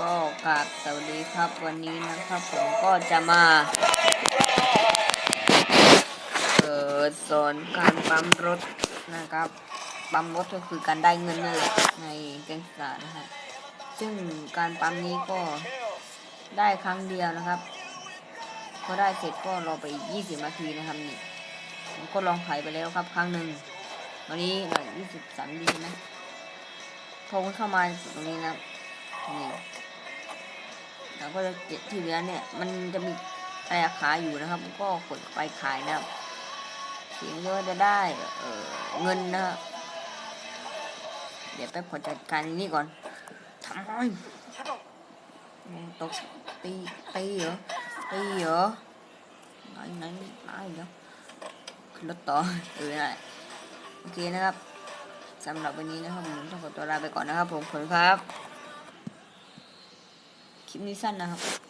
ก็กราบสวัสดีครับวันนี้นะครับผมก็จะมา เอ่อสอนการปั๊มรถนะครับปั๊มรถก็คือการได้เงินนั่นแหละในเกมสานะฮะซึ่งการปั๊มนี้ก็ได้ครั้งเดียวนะครับพอได้เสร็จก็รอไปอีก20 นาทีนะครับนี่ผมก็ลองขายไปแล้วครับ ครั้งหนึ่งวันนี้หน่อย23นาทีนะโทรเข้ามาตรงนี้นะนี่ แล้วก็จะเจ็ดที่เหลือเนี่ย มันจะมีอะไรขายอยู่นะครับก็กดไปขายนะครับถึงก็จะได้เออเงินนะครับเดี๋ยวไปผลจัดการนี้ก่อนทำไมตกตีตีเหรอตีเหรอไหนไหนไหนเดี๋ยวขึ้นรถต่อเออนั่นแหละโอเคนะครับสำหรับวันนี้นะครับผมต้องขอตัวลาไปก่อนนะครับผมขอบคุณครับ Nisan ne yapar?